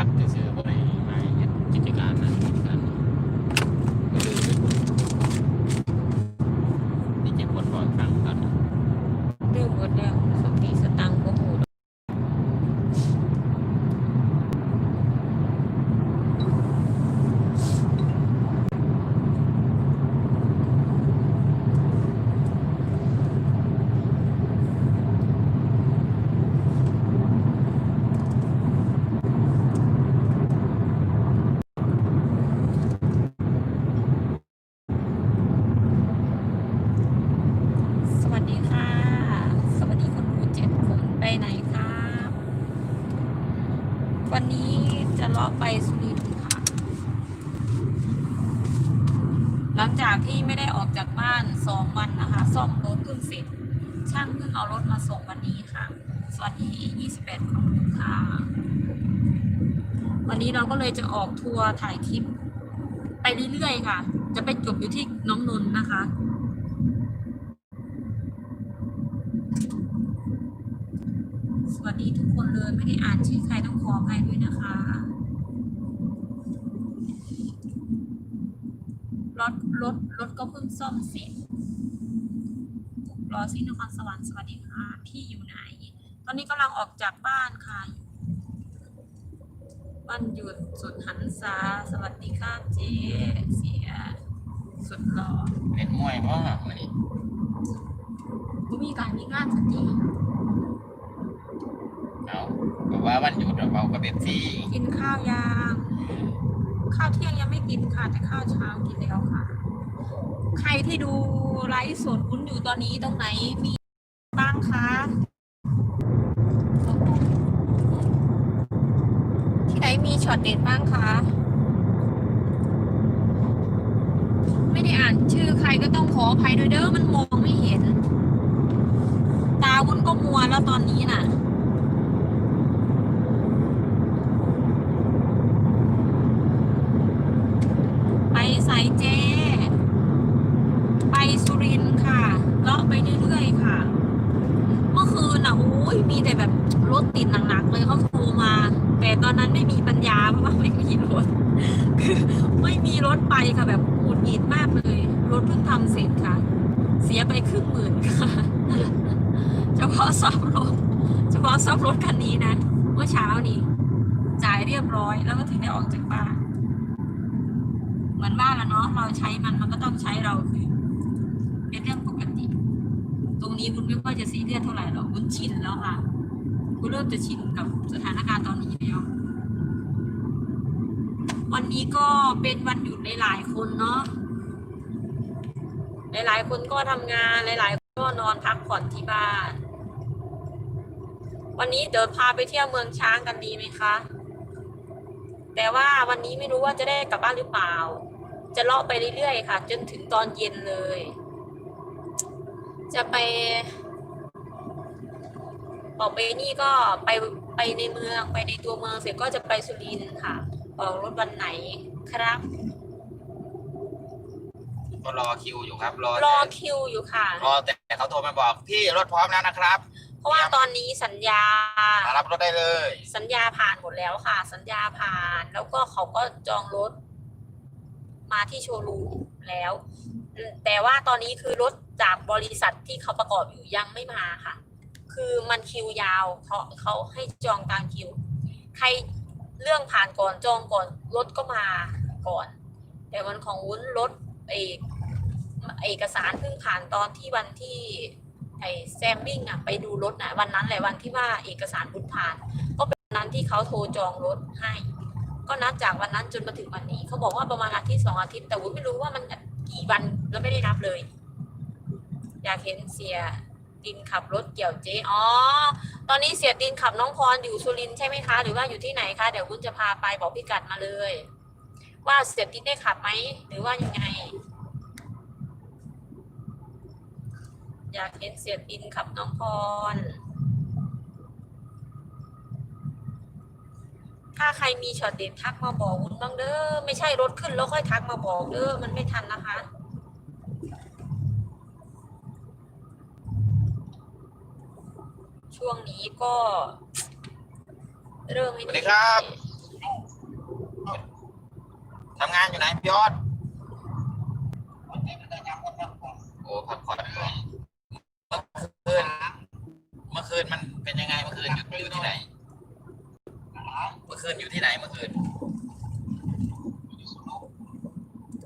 พักจะซื้อๆบ่ไปมาเฮ็ดกิจการนั้นกิจการนี้ก็เลยไปบุญนี่เจ็บปวดบ่อยครั้งตอนนั้น ลืมหมดแล้วสติสตังค์ก็หูดอก สวัสดีค่ะ สวัสดีคนดูเจ็ดคนไปไหนครับ วันนี้ จะเลาะไปสุรินทร์ค่ะ หลังจากที่ไม่ได้ออกจากบ้านสองวันนะคะ ซ่อมรถเพิ่งเสร็จ ช่างเพิ่งเอารถมาส่งวันนี้ค่ะ สวัสดี28คนดูค่ะ วันนี้เราก็เลยจะออกทัวร์ถ่ายคลิป ไปเรื่อยๆค่ะ จะไปจบอยู่ที่น้องนนท์นะคะสวัสดีทุกคนเลยไม่ได้อ่านชื่อใครต้องขออภัยด้วยนะคะ รถรถรถก็เพิ่งซ่อมเสร็จรอที่นครสวรรค์สวัสดีค่ะ พี่อยู่ไหน ตอนนี้กำลังออกจากบ้านค่ะวันหยุดสุดหันษาสวัสดีค่ะเจเสีย สุดหล่อเล่นมวยบ่มื้อนี้ก็มีการมีงานสักทีเอาก็ว่าวันหยุดเราก็เป็นซี่กินข้าวยาง ข้าวเที่ยงยังไม่กินค่ะ แต่ข้าวเช้ากินแล้วค่ะ ใครที่ดูไลฟ์สดคุณอยู่ตอนนี้ตรงไหนมีบ้างคะที่ไหนมีช็อตเด็ดบ้างคะไม่ได้อ่านชื่อใครก็ต้องขออภัยด้วยเด้อมันมองไม่เห็น ตาวุ้นก็มัวแล้วตอนนี้น่ะ ไปสายเจ ไปสุรินทร์ค่ะเลาะไปเรื่อยๆค่ะ เมื่อคืนอะโอ้ยมีแต่แบบรถติดหนักๆเลยเขาโทรมา แต่ตอนนั้นไม่มีปัญญาเพราะว่าไม่มีรถ คือไม่มีรถไปค่ะแบบหงุดหงิดมากเลย รถเพิ่งทำเสร็จค่ะ เสียไปครึ่งหมื่นค่ะ เฉ พาะซ่อมรถเฉพาะซ่อมรถคันนี้นะ เมื่อเช้านี้จ่ายเรียบร้อยแล้วก็ถึงได้ออกจากบ้านเหมือนว่าละเนาะเราใช้มันมันก็ต้องใช้เราคือเป็นเรื่องปกติ ตรงนี้คุณไม่ค่อยจะซีเรียสเท่าไหร่หรอกคุณชินแล้วค่ะคุณเริ่มจะชินกับสถานการณ์ตอนนี้แล้ววันนี้ก็เป็นวันหยุดหลายๆคนเนาะหลายๆคนก็ทำงานหลายๆคนก็นอนพักผ่อนที่บ้าน วันนี้เดี๋ยวพาไปเที่ยวเมืองช้างกันดีไหมคะ แต่ว่าวันนี้ไม่รู้ว่าจะได้กลับบ้านหรือเปล่า จะเลาะไปเรื่อยๆค่ะ จนถึงตอนเย็นเลย จะไป ออกไปนี่ก็ไปไปในเมืองไปในตัวเมืองเสร็จก็จะไปสุรินทร์ค่ะ ออกรถวันไหนครับก็รอคิวอยู่ครับ รอรอแต่คิวอยู่ค่ะ รอแต่เขาโทรมาบอกพี่รถพร้อมแล้วนะครับ เพราะว่าตอนนี้สัญญา มารับรถได้เลย สัญญาผ่านหมดแล้วค่ะ สัญญาผ่านแล้วก็เขาก็จองรถ มาที่โชว์รูมแล้วอืมแต่ว่าตอนนี้คือรถจากบริษัทที่เขาประกอบอยู่ยังไม่มาค่ะ คือมันคิวยาวเขาเขาให้จองตามคิว ใครเรื่องผ่านก่อนจองก่อนรถก็มาก่อน แต่วันของวุ้นรถเอกเอกสารเพิ่งผ่านตอนที่วันที่ ไอ้แซมวิ่งอะไปดูรถนะวันนั้นแหละวันที่ว่าเอกสารบุญผ่าน ก็เป็นวันนั้นที่เขาโทรจองรถให้ ก็นับจากวันนั้นจนมาถึงวันนี้เขาบอกว่าประมาณอาทิตย์สองอาทิตย์แต่วุ้นไม่รู้ว่ามันกี่วันแล้วไม่ได้นับเลย อยากเห็นเสียดินขับรถเกี่ยวเจ๊อ๋อตอนนี้เสียดินขับน้องพรอยู่สุรินใช่ไหมคะ หรือว่าอยู่ที่ไหนคะเดี๋ยววุ้นจะพาไปบอกพิกัดมาเลย ว่าเสียดินได้ขับไหมหรือว่ายังไง อยากเห็นเสียดินขับน้องพร ถ้าใครมีช็อตเด็ดทักมาบอกวุ้นบ้างเด้อ ไม่ใช่รถขึ้นแล้วค่อยทักมาบอกเด้อ มันไม่ทันนะคะ ช่วงนี้ก็ เริ่มไม่สวัสดีครับ ทำงานอยู่ไหนพี่ยอดโอ้พักผ่อนก่อน มื่อคืนมันเป็นยังไงเมื่อคืนอยู่อยู่ที่ไหน เมื่อคืนอยู่ที่ไหนเมื่อคืน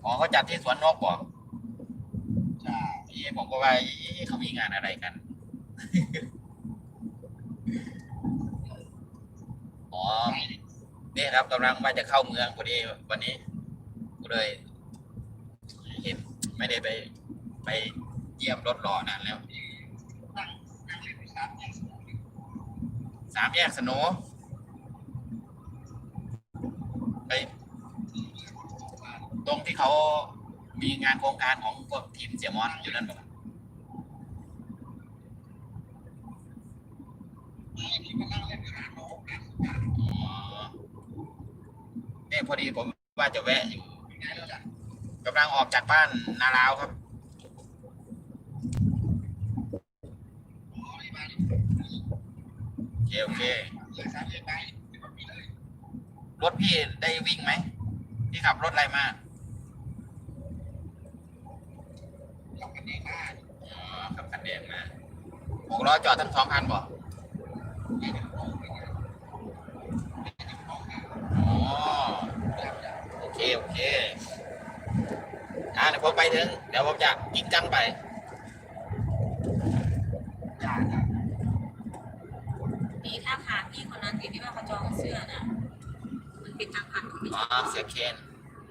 อ๋อเขาจัดที่สวนนกบอกใช่ผมก็ว่าเอ๊ะเขามีงานอะไรกัน อ๋อ นี่ครับกำลังว่าจะเข้าเมืองพอดีวันนี้ก็เลยเห็นไม่ได้ไปไปเยี่ยมรถรอนานแล้ว สามแยกสโนไปตรงที่เขามีงานโครงการของพวกทีมเสียมอนอยู่นั่นปะอ๋อเนี่ยพอดีผมว่าจะแวะอยู่กำลังออกจากบ้านนาลาวครับ โอ เคโอเครถพี่ได้วิ่งไหมพี่ขับรถอะไรมาอ๋อขับคันแดงมาหกล้อจอดทั้งสองคันบ่อ๋อโอเค โอเค อ่าเดี๋ยวผมไปถึง เดี๋ยวผมจะยิงจังไป นี่ถ้าผ่านพี่คนนั้นที่ว่าเขาจองเสื้อน่ะมันเป็นทางผ่านของพี่อ๋อเสือเคน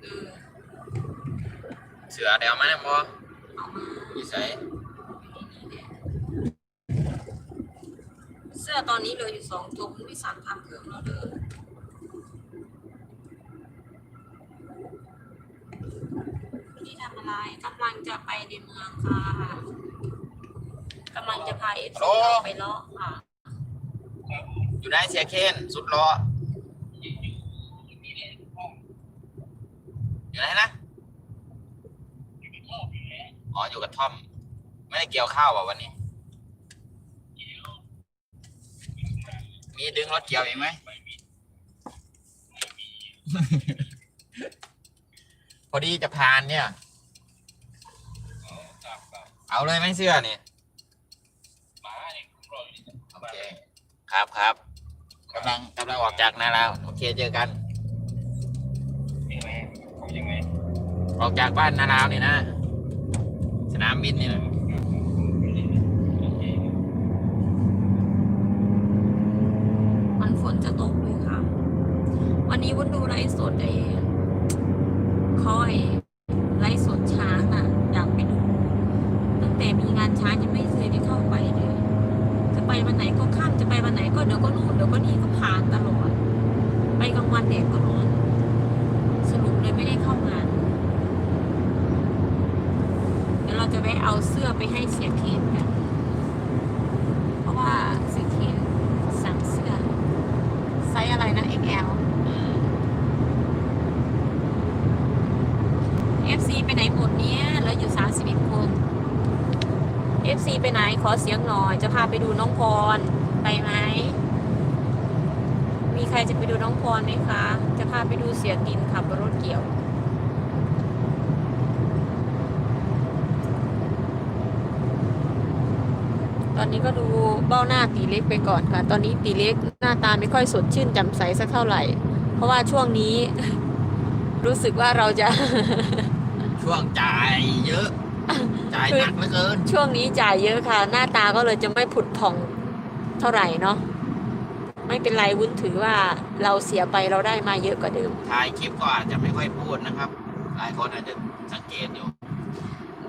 เออเสือเดี๋ยวมาเนี่ยพอเอามาอยู่ใส่เสื้อตอนนี้เหลืออยู่สองตัวคุณไม่สั่งทำเพิ่มแล้วเด้อคุณที่ทำอะไรกำลังจะไปในเมืองค่ะกำลังจะพาเอฟซีไปเลาะค่ะ อยู่ได้เสียเคนสุดรออยู่ไหนนะอ๋ออยู่กับท่อม ไม่ได้เกี่ยวข้าวป่ะวันนี้ มีดึงรถเกี่ยวอีกไหมพอดีจะผ่านเนี่ย เอาเลยไหมเสื้อนี่โอเค ครับครับ กำลังกำลังออกจากนาแล้วโอเคเจอกันออกจากบ้านนาลาวนี่นะ สนามบินนี่นะ มันฝนจะตกเลยค่ะ วันนี้วุ้นดูไลฟ์สดไอ้คอยไลฟ์สดช้างอะ อยากไปดู ตั้งแต่มีงานช้างยังไม่เคยได้เข้าไปเลย จะไปวันไหนก็ข้ามจะไปวันไหนก็เดี๋ยวก็นู่นเดี๋ยวก็นี่ก็ผ่านตลอด ไปกลางวันแดดก็ร้อน สรุปเลยไม่ได้เข้างาน เดี๋ยวเราจะแวะเอาเสื้อไปให้เสียเคนกัน เพราะว่าเสียเคนสั่งเสื้อ ไซส์อะไรนะ XL อืม FC ไปไหนหมดเนี้ยเหลืออยู่ 31 คน FC ไปไหน ขอเสียงหน่อย จะพาไปดูน้องพร ไปไหม มีใครจะไปดูน้องพรไหมคะ จะพาไปดูเสียตินขับรถเกี่ยว ตอนนี้ก็ดูเบ้าหน้าตีเล็กไปก่อนค่ะ ตอนนี้ตีเล็กหน้าตาไม่ค่อยสดชื่นจำใสสักเท่าไหร่ เพราะว่าช่วงนี้ รู้สึกว่าเราจะ ช่วงจ่ายเยอะ จ่ายหนักเหลือเกิน ช่วงนี้จ่ายเยอะค่ะ หน้าตาก็เลยจะไม่ผุดผ่องเท่าไหร่เนาะไม่เป็นไรวุ้นถือว่าเราเสียไปเราได้มาเยอะกว่าเดิมถ่ายคลิปก็อาจจะไม่ค่อยพูดนะครับ หลายคนอาจจะสังเกตอยู่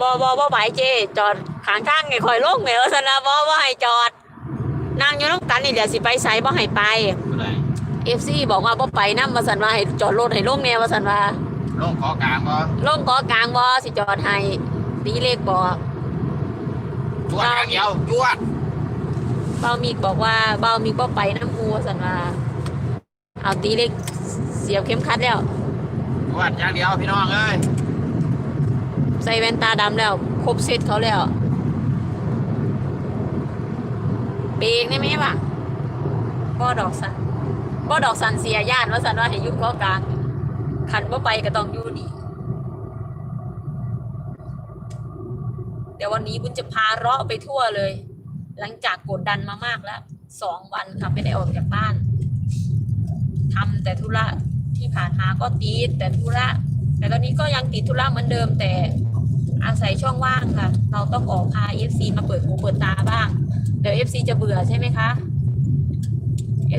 บอบอบอไหวเจ จอดขางข้างไงคอยลงแมวสนะบอว่าให้จอด นางอยู่น้ำกันนี่เดี๋ยวสิไปไสบ่ให้ไปก็เลยเอฟซีบอกว่าบ่ไปนำว่าสันว่าให้จอดรถให้ลงแนวว่าสันว่าโลกขอกลางก็ลงเกอกลางบ่สิจอดให้ ตีเลขบอกจวดอย่างเดียวจวดเบามีกบอกว่าเบามีบ่ไปน้ำมูว่าสันว่าเอาตีเลขเสียบเข็มขัดแล้วจวดอย่างเดียวพี่น้องเอ้ยใส่แว่นตาดำแล้ว ครบเซตเขาแล้วเบรกได้ไหมวะบ่ดอกสันบ่ดอกสันเสียญาติว่าสันว่าให้อยุบเกอกลางคันว่าไปก็ต้องอยู่นี่ เดี๋ยววันนี้บุญจะพาเราะไปทั่วเลย หลังจากกดดันมามากแล้วสองวันค่ะไม่ได้ออกจากบ้านทำแต่ธุระที่ผ่านมาก็ติดแต่ธุระ แต่ตอนนี้ก็ยังติดธุระเหมือนเดิมแต่อาศัยช่องว่างค่ะ เราต้องออกพา FC มาเปิดหูเปิดตาบ้าง เดี๋ยว FC จะเบื่อใช่ไหมคะ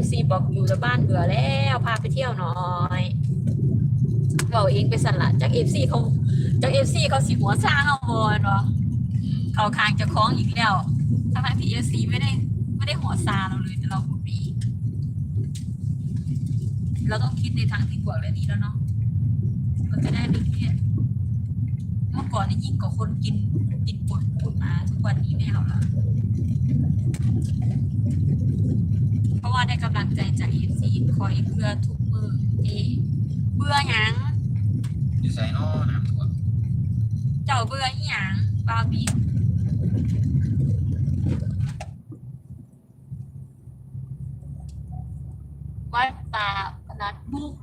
FC บอกอยู่แต่บ้านเบื่อแล้วพาไปเที่ยวหน่อยเราเองไปสั่นละจาก FC เขาจาก FC เขาสิหัวซ่าเขาบอลวะ เขาคางจะคล้องอีกแล้วทำไมที่ FC ไม่ได้ไม่ได้หัวซาเราเลยแต่เราพูดดีเราต้องคิดในทางที่บวกและดีแล้วเนาะมันจะได้ไม่เครียดเมื่อก่อนนี่ยิ่งกว่าคนกินกินปวดปวดมาทุกวันนี้ไม่เอาละเพราะว่าได้กำลังใจจากเอฟซีคอยเพื่อทุกมือเอเบื่อหยังอยู่ใส่นอน้ำท่วมเจ้าเบื่ออีหยังบาบี วัดป่าพนัดบุก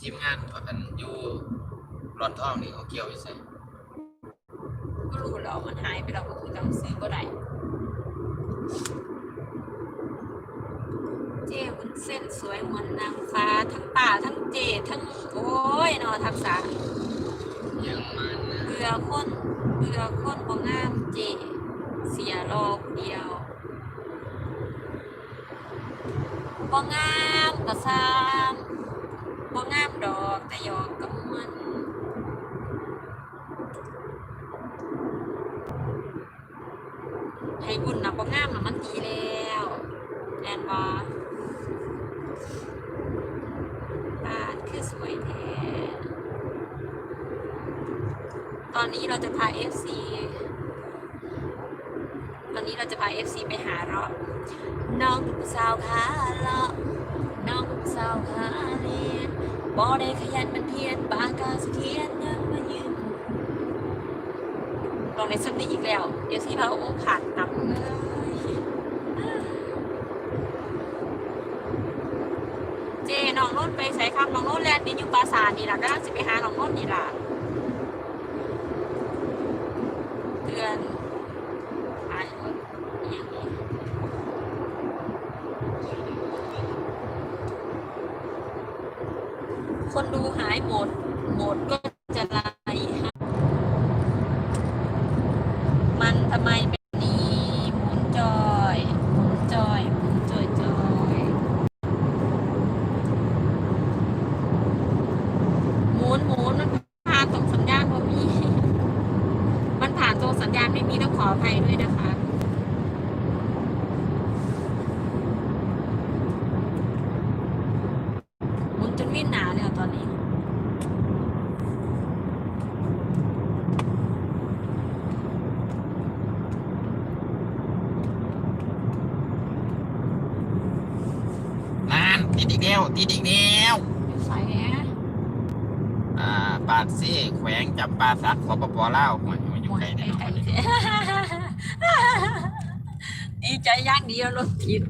ทีมงานพันอยู่รอนท่องนี่เขาเกี่ยวอยู่ใส่ก็รู้แล้วมันหายไปแล้วก็คือจำซื้อก็ได้เจ้บุญเส้นสวยเหมือนนางฟ้าทั้งป่าทั้งเจทั้งโอ้ยนอทักษะยังมันนะ เบื่อคนเบื่อคนบ่งามเจ เสียรอผู้เดียวบ่งามก็ซ้ำบ่งามดอกแต่ยอกกับมันให้บุญนะบ่งามนะมันดีแล้วแอนว่าบ้านคือสวยแท้ ตอนนี้เราจะพา FC ตอนนี้เราจะพา FC ไปหาเราะน้องสาวขาเลาะน้องสาวขาเลียนบ่ได้ขยันมันเพียรปากกาสเทียนยังมายืนลองในสักนิดอีกแล้ว เดี๋ยวสิพาโอ้ผ่านตับเลยเจน้องโน้นไปใส่คำน้องโน้นแลนด์ดินอยู่ปราสาทนี่ล่ะก็น่าจะไปหาน้องโน้นนี่ล่ะ เตือนหายรถอย่างนี้ คนดูหายหมดหมดก็จะไล่หามันทำไมเป็นแบบนี้หมุนจอยหมุนจอยหมุนจอยจอยหมุนหมุนมันพาตกสัญญาณว่ามี มันผ่านตรงสัญญาณไม่มีต้องขออภัยด้วยนะคะ หมุนจนวิ่นหนาเลยอะตอนนี้ นานติ ดอีกแล้วติดอีกแล้วใส่แฮะอ่าปากซี่แขวงจำปาสักขอปปลาวมันมันอยู่หมดไกลไปแน่นอไกลนเจ๊ดีใจย่างดีแล้วรถติด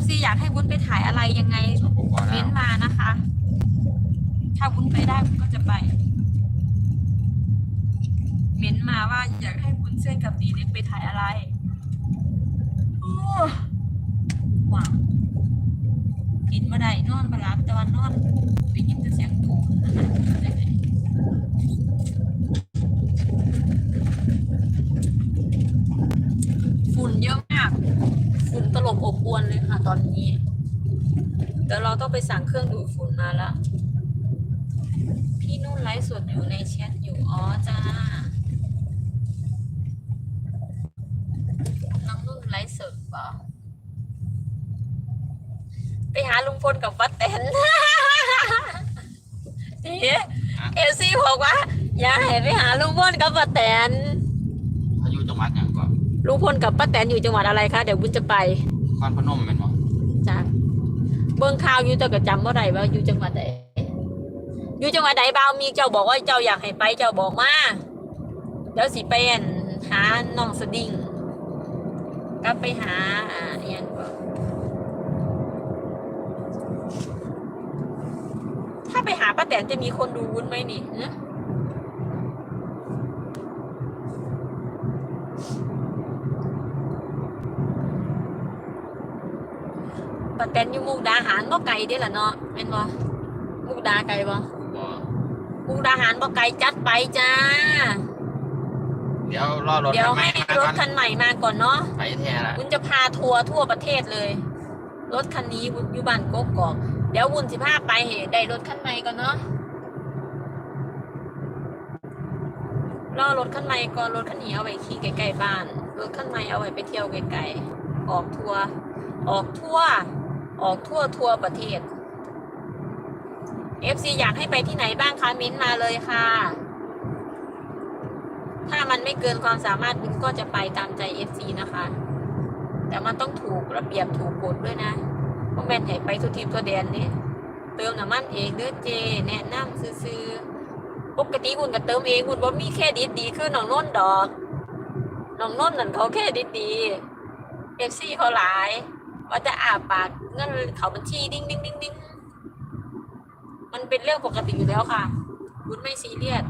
FC อยากให้บุญไปถ่ายอะไรยังไงขอปปลาเม้วนมานะคะ ถ้าวุ้นไปได้วุ้นก็จะไป เม้นมาว่าอยากให้วุ้นเส้นกับดีเล็กไปถ่ายอะไร โอ้ว้าวกินมาได้นอนมารับแต่วันนอนได้ยินแต่เสียงถูนั่นะฝุ่นเยอะมาก ฝุ่นตลบอบอวนเลยค่ะ ตอนนี้เดี๋ยวเราต้องไปสั่งเครื่องดูดฝุ่นมาละพี่นุ่นไลฟ์สดอยู่ในแชทอยู่ อ๋อจ้า น้องนุ่น ไลฟ์สดเปล่าไปหาลุงพลกับป้าแตนทีเอซีบอกว่า อย่าให้ไปหาลุงพลกับป้าแตนเขาอยู่จังหวัดอย่างก่อนลุงพลกับป้าแตนอยู่จังหวัดอะไรคะเดี๋ยวบุญจะไปนครพนมเป็นบ่จ้ะเบิ่งข่าวอยู่แต่ก็จำบ่ได้ว่าอยู่จังหวัดใดอยู่จังหวัดใดบ่าวมีเจ้าบอกว่าเจ้าอยากให้ไปเจ้าบอกมาเดี๋ยวสิไปอั่นหาน้องสดิ้ง กลับไปหาอ่าอหยังก็ถ้าไปหาป้าแตนจะมีคนดูวุ้นไหมนี่ป้าแตนอยู่มุกดาหารบ่ไกลเด้ล่ะเนาะแม่นบ่มุกดาไกลบ่บ่มุกดาหารบ่ไกลจัดไปจ้า เดี๋ยวรอรถเดี๋ยวคันให้ใหม่มารถก่อนคันใหม่มาก่อนเนาะไปแท้ละวุ้นจะพาทัวร์ทั่วประเทศเลย รถคันนี้วุ้นอยู่บ้านกกอกเดี๋ยววุ้นสิพาไปเหได้รถคันใหม่ก่อนเนาะรอรถคันใหม่ก่อนรถคันนี้เอาไว้ขี่ใกล้ๆบ้าน รถคันใหม่เอาไว้ไปเที่ยวไกลๆออกทัวร์ออกทั่ว ออกทั่วทั่วประเทศ FC อยากให้ไปที่ไหนบ้างคะมิ้นท์มาเลยค่ะ ถ้ามันไม่เกินความสามารถมิ้นก็จะไปตามใจ FC นะคะ แต่มันต้องถูกระเบียบถูกกฎด้วยนะเพราะแม่นให้ไปทุกทีมตัวแดนนี่เติมน้ำมันเองเด้อเจ แนะนำซื้อๆปกติคุณก็เติมเองคุณว่ามีแค่ดิดีคือน้องน้นดอกน้องน้นนั่นเขาแค่ดิดีเอฟซีเขาหลาย ว่าจะอาบปากเงินเขาบัญชีดิ้งดิ้งดิ้งดิ้งมันเป็นเรื่องปกติอยู่แล้วค่ะ คุณไม่ซีเรียส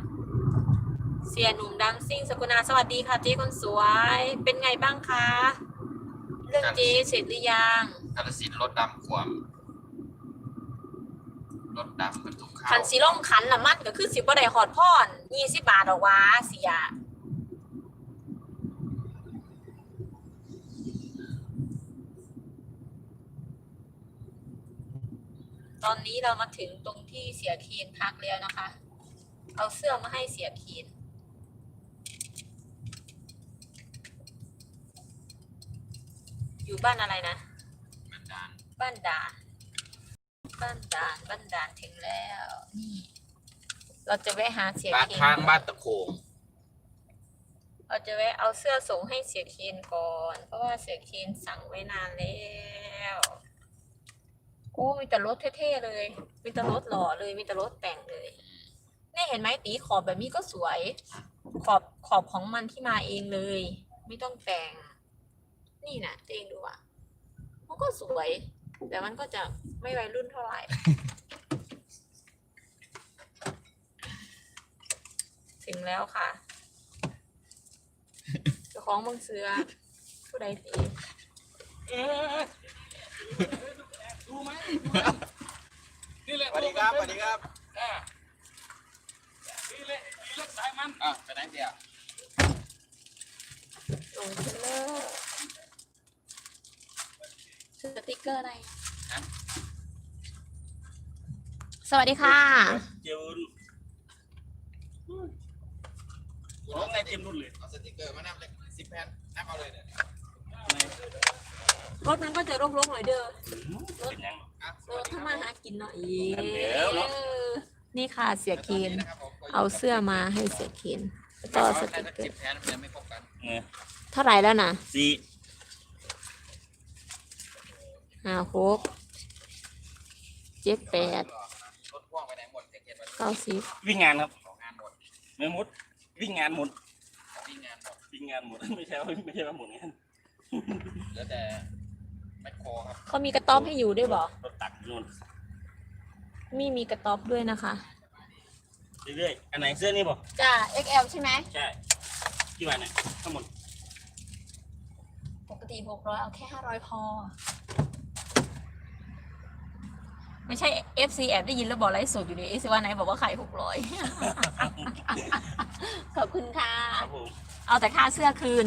เสียหนุ่มดำซิ่งสกุณาสวัสดีค่ะเจ๊คนสวย เป็นไงบ้างคะ เรื่องเจ๊เสร็จหรือยังกาลสินธุ์รถดำขวมรถดำบรรทุกข้าวขันสีล่องขันละมันก็คือสิบ่ได้หอดพ่อนยี่สิบบาทเอาวะเสียตอนนี้เรามาถึงตรงที่เสียเคีนพักแล้วนะคะ เอาเสื้อมาให้เสียเคีน อยู่บ้านอะไรนะมันดานบ้านด่าน บ้านด่าน บ้านด่าน ถึงแล้ว นี่ เราจะแวะหาเสียบ้านเคนทางบ้านตะโขงเราจะแวะเอาเสื้อส่งให้เสียเคนก่อน เพราะว่าเสียเคนสั่งไว้นานแล้วโอ้มีแต่รถเท่ๆเลย มีแต่รถหล่อเลย มีแต่รถแต่งเลยนี่เห็นไหมตีขอบแบบนี้ก็สวย ขอบขอบของมันที่มาเองเลย ไม่ต้องแต่ง นี่นะเองดูอะมันก็สวย แต่มันก็จะไม่วัยรุ่นเท่าไหร่ ถึงแล้วค่ะเจ้าของเบังเสือ ผู้ใดตีนี่แหละสวัสดีครับสวัสดีครับอ่านี่แหละนี่แหละสายมันอะไปไหนเดียวลงเทเลอร์ สติกเกอร์อะไรสวัสดีค่ะ เจียวร้องไงเต็มรุ่นเลยเอาสติกเกอร์มานับเลยสิบแผ่นนับเอาเลยเนี่ยรถนั้นก็จะรกๆหน่อยเด้อเป็นยังอะรถถ้ามาหากินหน่อยเดี๋ยวเนอะนี่ค่ะเสียเคนตนะครับผมเอาเสื้อมาให้เสียเคนแล้วก็สติกเกอสิบร์แผ่นมันยังไม่ครบกันเนี่ยเท่าไหร่แล้วนะสี่ ห้าหกเจ็ดแปดรถพ่วงไปไหนหมดเก็บไว้เก้าสิบวิ่งงานครับของงานหมดไม่มุดวิ่งงานหมดวิ่งงานหมดวิ่งงานหมดไม่ใช่ว่าไม่ใช่ว่าหมดงานเหลือแต่แมคโครครับเขามีกระต๊อบให้อยู่ด้วยบอรถตักนู่นมีมีกระต๊อบด้วยนะคะเรื่อยๆอันไหนเสื้อนี่บ่จ้า XL ใช่ไหมใช่กี่วันเนี่ยทั้งหมดปกติหกร้อยเอาแค่ห้าร้อยพอ ไม่ใช่ FC แอบได้ยินแล้วบอกไลฟ์สดอยู่ในเอสว่าไหนบอกว่าขายหกร้อยขอบคุณค่ะ ครับผมเอาแต่ค่าเสื้อคืน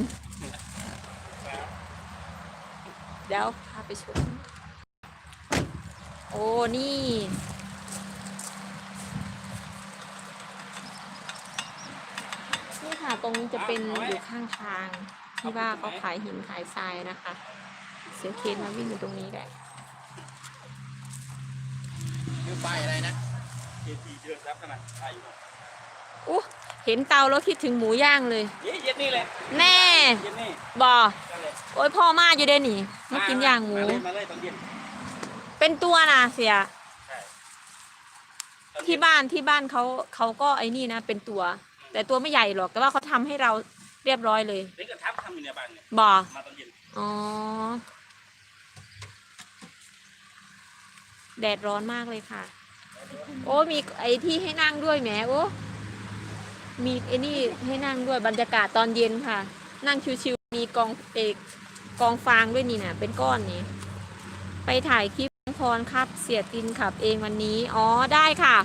เดี๋ยวพาไปชมโอ้ นี่ นี่ค่ะ ตรงนี้จะเป็นอยู่ข้างทาง ที่ว่าเขาขายหินขายทรายนะคะ เสือเคนมาวิ่งอยู่ตรงนี้แหละ ชื่อป้ายอะไรนะเอทีเดือดรับขนาดอายุอู้เห็นเตาแล้วคิดถึงหมูย่างเลย เย็ดเย็ดนี่แหละแน่เย็ดนี่บอนั่นแหละโอ้ยพ่อมาอยู่เด้นี่มากินย่างหมูมาเลยมาเลยตอนเย็นเป็นตัวนะเสียใช่ตอนเย็ที่บ้านที่บ้านเขาเขาก็ไอ้นี่นะ เป็นตัว แต่ตัวไม่ใหญ่หรอกแต่ว่าเขาทำให้เราเรียบร้อยเลยเด็กก็ทับทำอยู่ในบ้านเนี่ยบอมาตอนเย็นอ๋อ แดดร้อนมากเลยค่ะ โอ้มีไอ้ที่ให้นั่งด้วยแหมโอ้มีไอ้นี่ให้นั่งด้วยบรรยากาศตอนเย็นค่ะ นั่งชิวๆมีกองเอกกองฟางด้วยนี่นะเป็นก้อนนี้ไปถ่ายคลิปพรครับ เสียตินขับเองวันนี้ อ๋อได้ค่ะ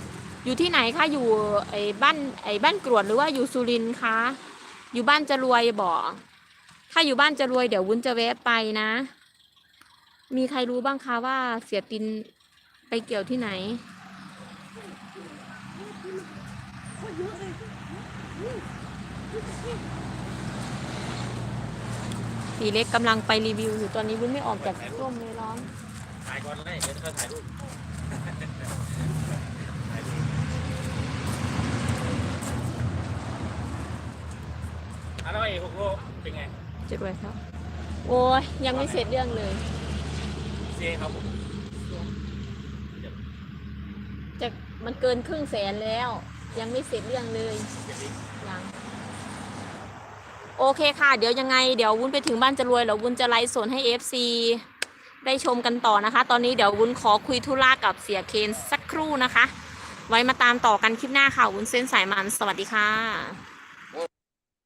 อยู่ที่ไหนคะอยู่ไอ้บ้านไอ้บ้านกรวดหรือว่าอยู่สุรินทร์คะอยู่บ้านจะรวยบ่ถ้าอยู่บ้านจะรวยเดี๋ยววุ้นจะแวะไปนะ มีใครรู้บ้างคะว่าเสียติน ไปเกี่ยวที่ไหน สีเล็กกำลังไปรีวิวอยู่ตอนนี้วุ้นไม่ออกจากร่มเลยร้อน ถ่ายก่อนเลยเดี๋ยวเขาถ่ายรูปถ่ายรูปอะแล้วไอ้หกโลเป็นไงจะรวยครับ โอ้ยยังไม่เสร็จเรื่องเลยเซียครับผม จะ มันเกินครึ่งแสนแล้ว ยังไม่เสร็จเรื่องเลยยังโอเคค่ะ เดี๋ยวยังไงเดี๋ยววุ้นไปถึงบ้านจะรวยแล้ววุ้นจะไลฟ์สดให้ FC ได้ชมกันต่อนะคะ ตอนนี้เดี๋ยววุ้นขอคุยธุระกับเสียเคนสักครู่นะคะ ไว้มาตามต่อกันคลิปหน้าค่ะวุ้นเส้นสายมันสวัสดีค่ะ